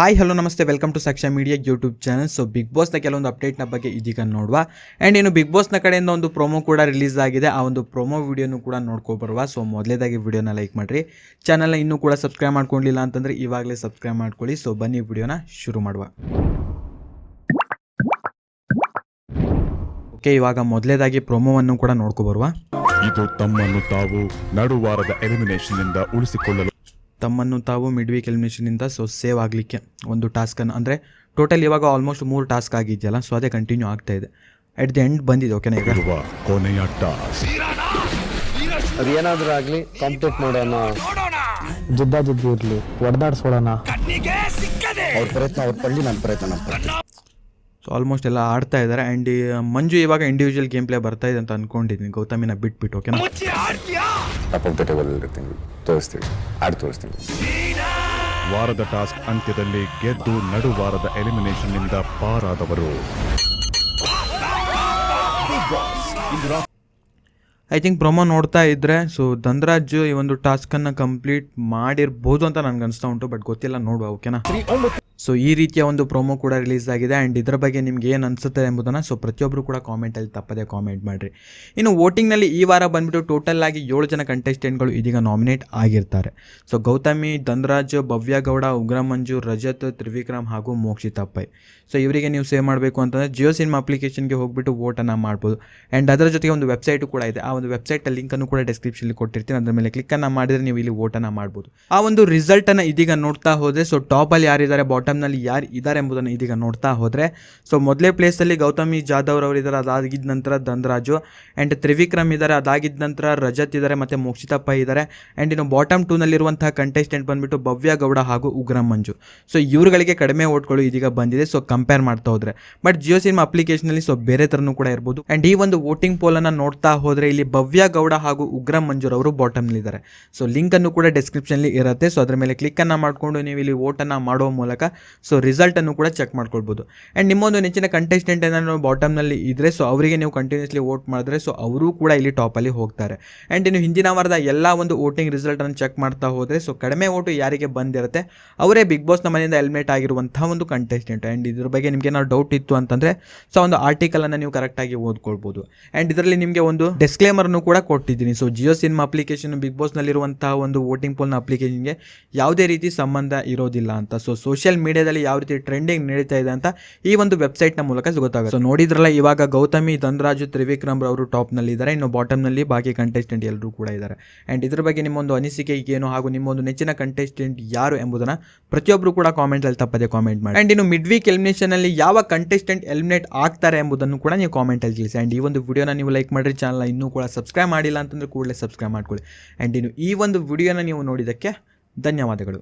Hi hello namaste. Welcome to Saksha media YouTube channel so big ಬಾಸ್ನ ಕೆಲವೊಂದು ಅಪ್ಡೇಟ್ನ ಬಗ್ಗೆ ಇದೀಗ ನೋಡುವ. ಆ್ಯಂಡ್ ಇನ್ನು ಬಿಗ್ ಬಾಸ್ನ ಕಡೆಯಿಂದ ಒಂದು ಪ್ರೊಮೋ ಕೂಡ ರಿಲೀಸ್ ಆಗಿದೆ. ಆ ಒಂದು ಪ್ರೊಮೋ ವಿಡಿಯೋನು ಕೂಡ ನೋಡ್ಕೊಬರುವ ಸೊ ಮೊದಲೇದಾಗಿ ವಿಡಿಯೋನ ಲೈಕ್ ಮಾಡಿರಿ. ಚಾನಲ್ನ ಇನ್ನೂ ಕೂಡ ಸಬ್ಸ್ಕ್ರೈಬ್ ಮಾಡ್ಕೊಂಡಿಲ್ಲ ಅಂತಂದರೆ ಇವಾಗಲೇ ಸಬ್ಸ್ಕ್ರೈಬ್ ಮಾಡ್ಕೊಳ್ಳಿ. ಸೊ ಬನ್ನಿ ವಿಡಿಯೋನ ಶುರು ಮಾಡುವ. ಓಕೆ ಇವಾಗ ಮೊದಲೇದಾಗಿ ಪ್ರೊಮೋವನ್ನು ಕೂಡ ನೋಡ್ಕೊಬರುವ ಇದು ತಮ್ಮನ್ನು ತಾವು ನಡುವಾರದ ಎಲಿಮಿನೇಷನ್ನಿಂದ ಉಳಿಸಿಕೊಳ್ಳಲು ತಮ್ಮನ್ನು ತಾವು ಮಿಡ್ ವೀಕ್ ಎಲಿಮಿನೇಷನಿಂದ ಸೊ ಸೇವ್ ಆಗಲಿಕ್ಕೆ ಒಂದು ಟಾಸ್ಕನ್ನು ಅಂದರೆ ಟೋಟಲ್ ಇವಾಗ ಆಲ್ಮೋಸ್ಟ್ ಮೂರು ಟಾಸ್ಕ್ ಆಗಿದೆಯಲ್ಲ ಸೊ ಅದೇ ಕಂಟಿನ್ಯೂ ಆಗ್ತಾ ಇದೆ. ಎಟ್ ದಿ ಎಂಡ್ ಬಂದಿದೆ ಓಕೆನಾ ಈಗ? ಕೊನೆಯ ಟಾಸ್ಕ್ ಅದೇನಾದ್ರೂ ಆಗ್ಲಿ ಕಂಪ್ಲೀಟ್ ಮಾಡೋಣ. ಜಿದ್ದ ಜಿದ್ದಿ ಇರಲಿ ಹೊಡೆದಾಡ್ಸೋಣ ಅವ್ರ ಪ್ರಯತ್ನ ಅವ್ರ ಪಳ್ಳಿ ನನ್ನ ಪ್ರಯತ್ನ ನನ್ನ ಪ್ರಯತ್ನ. ಸೊ ಆಲ್ಮೋಸ್ಟ್ ಎಲ್ಲ ಆಡ್ತಾ ಇದ್ದಾರೆ ಆ್ಯಂಡ್ ಮಂಜು ಇವಾಗ ಇಂಡಿವಿಜುವಲ್ ಗೇಮ್ ಪ್ಲೇ ಬರ್ತಾ ಇದೆ ಅಂತ ಅನ್ಕೊಂಡಿದ್ದೀನಿ ಗೌತಮಿನ ಬಿಟ್ಬಿಟ್ಟು ಓಕೆನಾ ಟಾಪ್ ಆಫ್ ದ ಟೇಬಲ್ ಇರ್ತೀನಿ ತೋರಿಸ್ತೀವಿ. ಆಡ್ ತೋರಿಸ್ತೀವಿ ವಾರದ ಟಾಸ್ಕ್ ಅಂತ್ಯದಲ್ಲಿ ಗೆದ್ದು ನಡುವಾರದ ಎಲಿಮಿನೇಷನ್ನಿಂದ ಪಾರಾದವರು. ಐ ಥಿಂಕ್ ಪ್ರೊಮೋ ನೋಡ್ತಾ ಇದ್ದರೆ ಸೊ ಧನ್ರಾಜ್ ಈ ಒಂದು ಟಾಸ್ಕನ್ನು ಕಂಪ್ಲೀಟ್ ಮಾಡಿರ್ಬೋದು ಅಂತ ನನಗೆ ಅನಿಸ್ತಾ ಉಂಟು ಬಟ್ ಗೊತ್ತಿಲ್ಲ ನೋಡುವ ಓಕೆನಾ ಸೊ ಈ ರೀತಿಯ ಒಂದು ಪ್ರೊಮೋ ಕೂಡ ರಿಲೀಸ್ ಆಗಿದೆ ಆ್ಯಂಡ್ ಇದರ ಬಗ್ಗೆ ನಿಮ್ಗೆ ಏನು ಅನಿಸುತ್ತೆ ಎಂಬುದನ್ನು ಸೊ ಪ್ರತಿಯೊಬ್ಬರು ಕೂಡ ಕಾಮೆಂಟಲ್ಲಿ ತಪ್ಪದೇ ಕಾಮೆಂಟ್ ಮಾಡಿರಿ. ಇನ್ನು ವೋಟಿಂಗ್ನಲ್ಲಿ ಈ ವಾರ ಬಂದ್ಬಿಟ್ಟು ಟೋಟಲ್ ಆಗಿ ಏಳು ಜನ ಕಂಟೆಸ್ಟೆಂಟ್ಗಳು ಇದೀಗ ನಾಮಿನೇಟ್ ಆಗಿರ್ತಾರೆ. ಸೊ ಗೌತಮಿ, ಧನ್ರಾಜ್, ಭವ್ಯ ಗೌಡ ಉಗ್ರಮಂಜು ರಜತ್, ತ್ರಿವಿಕ್ರಮ್ ಹಾಗೂ ಮೋಕ್ಷಿತಾ ಪೈ ಸೊ ಇವರಿಗೆ ನೀವು ಸೇವ್ ಮಾಡಬೇಕು ಅಂತಂದರೆ ಜಿಯೋ ಸಿನಿಮಾ ಅಪ್ಲಿಕೇಶನ್ಗೆ ಹೋಗ್ಬಿಟ್ಟು ವೋಟನ್ನು ಮಾಡ್ಬೋದು. ಆ್ಯಂಡ್ ಅದರ ಜೊತೆಗೆ ಒಂದು ವೆಬ್ಸೈಟು ಕೂಡ ಇದೆ. ಆ ಒಂದು ವೆಬ್ಸೈಟ್ ಲಿಂಕನ್ನು ಕೂಡ ಡಿಸ್ಕ್ರಿಪ್ಷನ್ಲಿ ಕೊಟ್ಟಿರ್ತೀನಿ. ಅದರ ಮೇಲೆ ಕ್ಲಿಕ್ಕನ್ನು ಮಾಡಿದರೆ ನೀವು ಇಲ್ಲಿ ವೋಟನ್ನು ಮಾಡ್ಬೋದು. ಆ ಒಂದು ರಿಸಲ್ಟನ್ನು ಇದೀಗ ನೋಡ್ತಾ ಹೋದರೆ ಸೊ ಟಾಪಲ್ಲಿ ಯಾರಿದ್ದಾರೆ ಬಾಟಮ್ನಲ್ಲಿ ಯಾರು ಇದ್ದಾರೆ ಎಂಬುದನ್ನು ಇದೀಗ ನೋಡ್ತಾ ಹೋದರೆ. ಸೊ ಮೊದಲೇ ಪ್ಲೇಸಲ್ಲಿ ಗೌತಮಿ ಜಾಧವ್ ಅವರು ಇದ್ದಾರೆ ಅದಾಗಿದ್ದ ನಂತರ ಧನ್ರಾಜು ಆ್ಯಂಡ್ ತ್ರಿವಿಕ್ರಮ್ ಇದ್ದಾರೆ ಅದಾಗಿದ್ದ ನಂತರ ರಜತ್ ಇದ್ದಾರೆ ಮತ್ತು ಮೋಕ್ಷಿತಪ್ಪ ಇದ್ದಾರೆ ಆ್ಯಂಡ್ ಇನ್ನು ಬಾಟಮ್ ಟೂನಲ್ಲಿರುವಂತಹ ಕಂಟೆಸ್ಟೆಂಟ್ ಬಂದ್ಬಿಟ್ಟು ಭವ್ಯ ಗೌಡ ಹಾಗೂ ಉಗ್ರಂ ಮಂಜು. ಸೊ ಇವರುಗಳಿಗೆ ಕಡಿಮೆ ಓಟ್ಗಳು ಇದೀಗ ಬಂದಿದೆ ಸೊ ಕಂಪೇರ್ ಮಾಡ್ತಾ ಹೋದರೆ. ಬಟ್ ಜಿಯೋ ಸಿನಿಮಾ ಅಪ್ಲಿಕೇಶನಲ್ಲಿ ಸೊ ಬೇರೆ ಥರನೂ ಕೂಡ ಇರ್ಬೋದು. ಆ್ಯಂಡ್ ಈ ಒಂದು ವೋಟಿಂಗ್ ಪೋಲನ್ನು ನೋಡ್ತಾ ಹೋದರೆ ಇಲ್ಲಿ ಭವ್ಯ ಗೌಡ ಹಾಗೂ ಉಗ್ರಂ ಮಂಜುರವರು ಬಾಟಮ್ನಲ್ಲಿದ್ದಾರೆ ಸೊ ಲಿಂಕನ್ನು ಕೂಡ ಡಿಸ್ಕ್ರಿಪ್ಷನ್ಲಿ ಇರುತ್ತೆ. ಸೊ ಅದರ ಮೇಲೆ ಕ್ಲಿಕ್ಕನ್ನು ಮಾಡಿಕೊಂಡು ನೀವು ಇಲ್ಲಿ ವೋಟನ್ನು ಮಾಡುವ ಮೂಲಕ ಸೊ ರಿಸಲ್ಟನ್ನು ಕೂಡ ಚೆಕ್ ಮಾಡ್ಕೊಳ್ಬೋದು. ಆ್ಯಂಡ್ ನಿಮ್ಮೊಂದು ನೆಚ್ಚಿನ ಕಂಟೆಸ್ಟೆಂಟ್ ಏನಾದ್ರು ಬಾಟಮ್ನಲ್ಲಿ ಇದ್ದರೆ ಸೊ ಅವರಿಗೆ ನೀವು ಕಂಟಿನ್ಯೂಸ್ಲಿ ವೋಟ್ ಮಾಡಿದ್ರೆ ಸೊ ಅವರು ಕೂಡ ಇಲ್ಲಿ ಟಾಪಲ್ಲಿ ಹೋಗ್ತಾರೆ. ಆ್ಯಂಡ್ ಇನ್ನು ಹಿಂದಿನ ವಾರದ ಎಲ್ಲ ಒಂದು ವೋಟಿಂಗ್ ರಿಸಲ್ಟನ್ನು ಚೆಕ್ ಮಾಡ್ತಾ ಹೋದರೆ ಸೊ ಕಡಿಮೆ ಓಟು ಯಾರಿಗೆ ಬಂದಿರುತ್ತೆ, ಅವರೇ ಬಿಗ್ ಬಾಸ್ನ ಮನೆಯಿಂದ ಎಲಿಮಿನೇಟ್ ಆಗಿರುವಂಥ ಒಂದು ಕಂಟೆಸ್ಟೆಂಟ್ ಆ್ಯಂಡ್ ಇದ್ರ ಬಗ್ಗೆ ನಿಮಗೆ ಏನಾದ್ರು ಡೌಟ್ ಇತ್ತು ಅಂತಂದರೆ ಸೊ ಒಂದು ಆರ್ಟಿಕಲನ್ನು ನೀವು ಕರೆಕ್ಟಾಗಿ ಓದ್ಕೊಳ್ಬೋದು. ಆ್ಯಂಡ್ ಇದರಲ್ಲಿ ನಿಮಗೆ ಒಂದು ಡಿಸ್ಕ್ಲೇಮರ್ನು ಕೂಡ ಕೊಟ್ಟಿದ್ದೀನಿ. So Jio cinema application big ಬಾಸ್ನಲ್ಲಿರುವಂತಹ ಒಂದು ವೋಟಿಂಗ್ ಪೋಲ್ನ ಅಪ್ಲಿಕೇಶನ್ಗೆ ಯಾವುದೇ ರೀತಿ ಸಂಬಂಧ ಇರೋದಿಲ್ಲ ಅಂತ. ಸೊ ಸೋಷಿಯಲ್ ಮೀಡಿಯಾದಲ್ಲಿ ಯಾವ ರೀತಿ ಟ್ರೆಂಡಿಂಗ್ ನಡೀತಾ ಇದೆ ಅಂತ ಈ ಒಂದು ವೆಬ್ಸೈಟ್ನ ಮೂಲಕ ಗೊತ್ತಾಗುತ್ತೆ. ಸೊ ನೋಡಿದ್ರಲ್ಲ, ಇವಾಗ ಗೌತಮಿ, ಧನರಾಜು, ತ್ರಿವಿಕ್ರಮ್ ಅವರು ಟಾಪ್ನಲ್ಲಿ ಇದ್ದಾರೆ. ಇನ್ನು ಬಾಟಮ್ನಲ್ಲಿ ಬಾಕಿ ಕಂಟೆಸ್ಟೆಂಟ್ ಎಲ್ಲರೂ ಕೂಡ ಇದ್ದಾರೆ. ಆ್ಯಂಡ್ ಇದ್ರ ಬಗ್ಗೆ ನಿಮ್ಮೊಂದು ಅನಿಸಿಕೆ ಏನು ಹಾಗೂ ನಿಮ್ಮೊಂದು ನೆಚ್ಚಿನ ಕಂಟೆಸ್ಟೆಂಟ್ ಯಾರು ಎಂಬುದನ್ನು ಪ್ರತಿಯೊಬ್ಬರು ಕೂಡ ಕಾಮೆಂಟಲ್ಲಿ ತಪ್ಪದೆ ಕಾಮೆಂಟ್ ಮಾಡಿ. ಆ್ಯಂಡ್ ಇನ್ನು ಮಿಡ್ ವೀಕ್ ಎಲಿಮಿನೇಷನಲ್ಲಿ ಯಾವ ಕಂಟೆಸ್ಟೆಂಟ್ ಎಲಿಮಿನೇಟ್ ಆಗ್ತಾರೆ ಎಂಬುದನ್ನು ಕೂಡ ನೀವು ಕಾಮೆಂಟಲ್ಲಿ ತಿಳಿಸಿ. ಆ್ಯಂಡ್ ಈ ಒಂದು ವಿಡಿಯೋನ ನೀವು ಲೈಕ್ ಮಾಡಿರಿ ಚಾನಲ್ ಇನ್ನೂ ಕೂಡ ಸಬ್ಸ್ಕ್ರೈಬ್ ಮಾಡಿಲ್ಲ ಅಂತಂದ್ರೆ ಕೂಡಲೇ ಸಬ್ಸ್ಕ್ರೈಬ್ ಮಾಡ್ಕೊಳ್ಳಿ. ಆ್ಯಂಡ್ ಇನ್ನು ಈ ಒಂದು ವಿಡಿಯೋನ ನೀವು ನೋಡಿದ್ದಕ್ಕೆ ಧನ್ಯವಾದಗಳು.